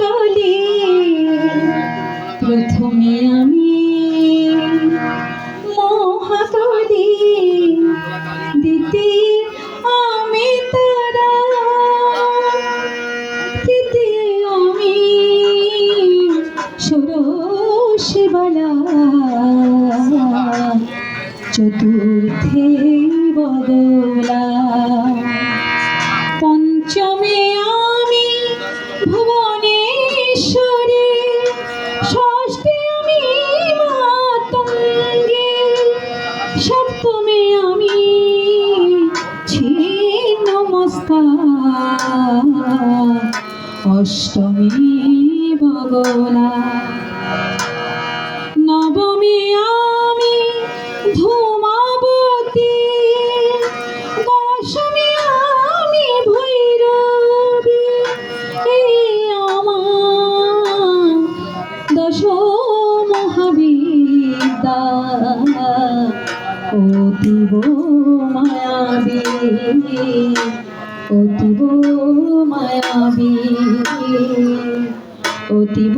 কালে প্রথমে আমি মহাকালী দ্বিতীয় আমি তারা। তৃতীয় আমি ষোড়শবালা চতুর্থে বদলা। পঞ্চমে ছিন্নমস্তা অষ্টমী বগলা। নবমী আমি ধূমাবতী। দশমী আমি ভৈরবী। এই আমার দশ মহাবিদ্যা অতীব অতীব মায়াবী অতীব